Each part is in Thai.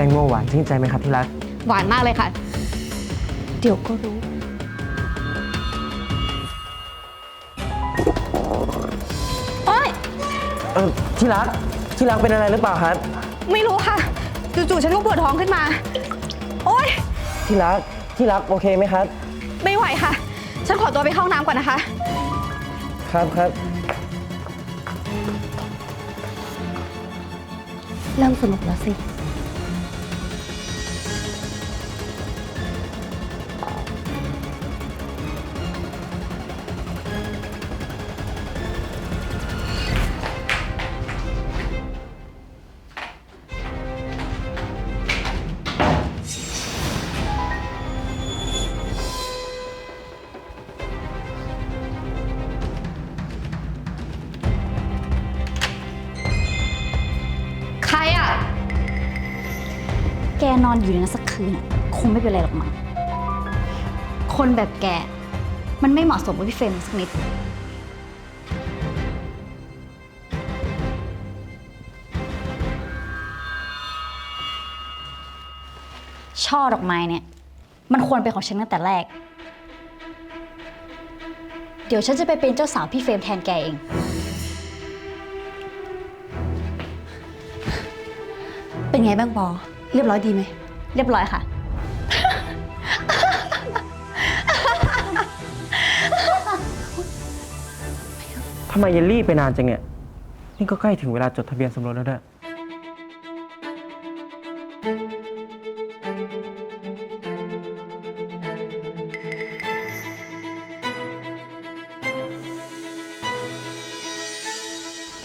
ตงโมหวานชื่นใจไหมครับที่รัก หวานมากเลยค่ะ เดี๋ยวก็รู้ โอ๊ย เออที่รักที่รักเป็นอะไรหรือเปล่าครับ ไม่รู้ค่ะ จู่ๆ ฉันก็ปวดท้องขึ้นมา โอ๊ย ที่รักที่รักโอเคไหมครับ ไม่ไหวค่ะ ฉันขอตัวไปเข้าห้องน้ำก่อนนะคะ ครับครับ เริ่มสนุกแล้วสิ แกนอนอยู่ในนั้นสักคืนน่ะคงไม่เป็นไรหรอกมั้งคนแบบแก มันไม่เหมาะสมกับพี่เฟรมสักนิด ช่อดอกไม้เนี่ย มันควรเป็นของฉันตั้งแต่แรก เดี๋ยวฉันจะไปเป็นเจ้าสาวพี่เฟรมแทนแกเอง เป็นไงบ้างปอ เรียบร้อยดีไหม เรียบร้อยค่ะ ทำไมเยลลี่ไปนานจังเนี่ย นี่ก็ใกล้ถึงเวลาจดทะเบียนสมรสแล้วด้วย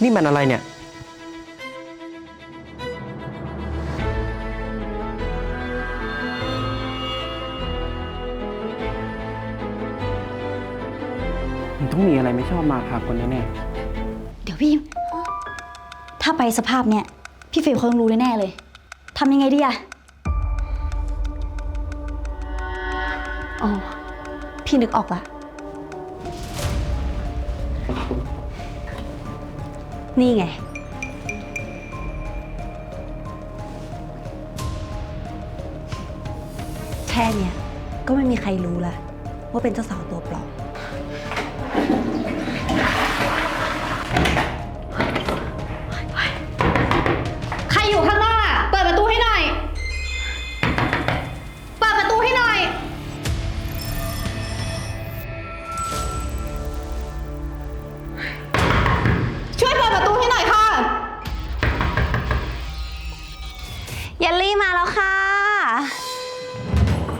นี่มันอะไรเนี่ย มันต้องมีอะไรไม่ชอบมาพากลแน่เดี๋ยวพี่ถ้าไปสภาพเนี่ย พี่เฟรมเขาต้องรู้แน่ๆเลยทำยังไงดีอะอ๋อ พี่นึกออกละ นี่ไง แค่เนี้ยก็ไม่มีใครรู้ละว่าเป็นเจ้าสาวตัวปลอม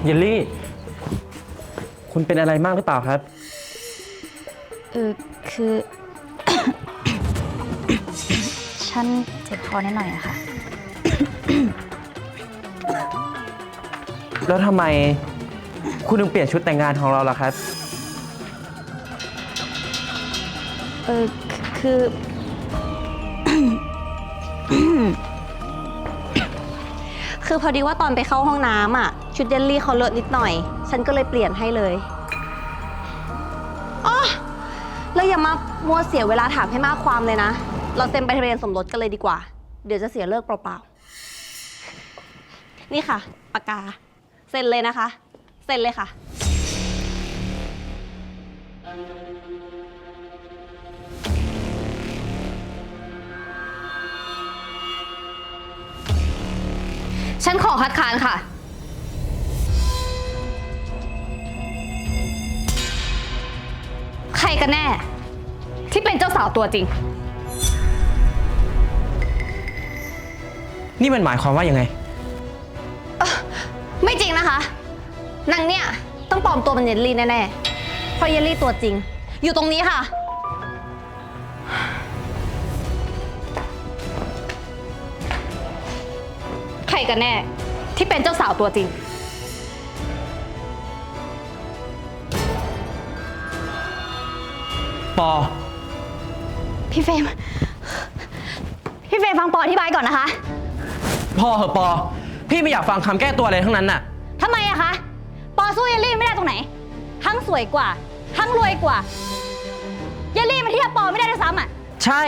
เยลลี่ คุณเป็นอะไรมากหรือเปล่าครับ เออคือ ฉันเจ็บคอนิดหน่อยอะค่ะ แล้วทำไมคุณถึงเปลี่ยนชุดแต่งงานของเราล่ะครับ เออคือ คือพอดีว่าตอนไปเข้าห้องน้ำอะ ชุดเยลลี่เขาเลอะนิดหน่อย ฉันก็เลยเปลี่ยนให้เลยอ๋อแล้วอย่ามามัวเสียเวลาถามให้มากความเลยนะ เราเซ็นใบทะเบียนสมรสกันเลยดีกว่า เดี๋ยวจะเสียเลิกเปล่าๆ นี่ค่ะปากกา เซ็นเลยนะคะ เซ็นเลยค่ะ ฉันขอคัดค้านค่ะ กันแน่ ที่เป็นเจ้าสาวตัวจริง นี่มันหมายความว่ายังไง ไม่จริงนะคะนางเนี่ยต้องปลอมตัวเป็นเยลลี่แน่เพราะเยลลี่ตัวจริง อยู่ตรงนี้ค่ะๆใครกันแน่ ที่เป็นเจ้าสาวตัวจริง ปอ พี่เฟรมพี่เฟรมฟังปออธิบายก่อนนะคะพอเหอะปอ พี่ไม่อยากฟังคำแก้ตัวอะไรทั้งนั้นน่ะ ทำไมอะคะ ปอสู้เยลลี่ไม่ได้ตรงไหน ทั้งสวยกว่า ทั้งรวยกว่า เยลลี่มันเทียบปอไม่ได้ด้วยซ้ำอะใช่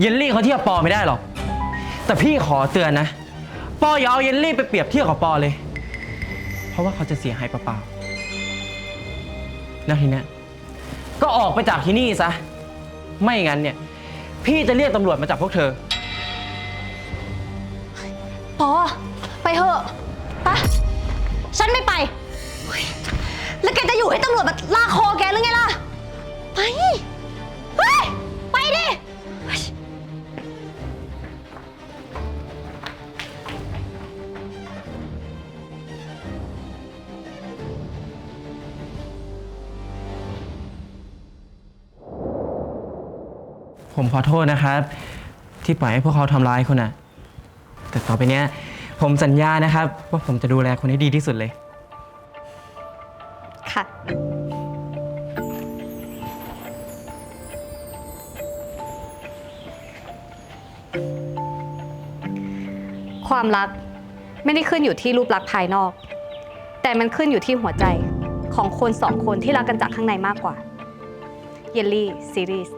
เยลลี่เขาเทียบปอไม่ได้หรอก แต่พี่ขอเตือนนะ ปออย่าเอาเยลลี่ไปเปรียบเทียบกับปอเลย เพราะว่าเขาจะเสียหายเปล่าๆแล้วทีเนี้ย ก็ออกไปจากที่นี่ซะ ไม่งั้นเนี่ย พี่จะเรียกตำรวจมาจับพวกเธอปอไปเถอะปะฉันไม่ไป แล้วแกจะอยู่ให้ตำรวจมาลากคอแกหรือไงล่ะ ไป เฮ้ย ผมขอโทษนะครับ ที่ปล่อยให้พวกเขาทำร้ายคุณอะแต่ต่อไปเนี้ย ผมสัญญานะครับ ว่าผมจะดูแลคุณให้ดีที่สุดเลย ค่ะ ความรักไม่ได้ขึ้นอยู่ที่รูปลักษณ์ภายนอก แต่มันขึ้นอยู่ที่หัวใจของคนสองคนที่รักกันจากข้างในมากกว่า เยลลี่ซีรีส์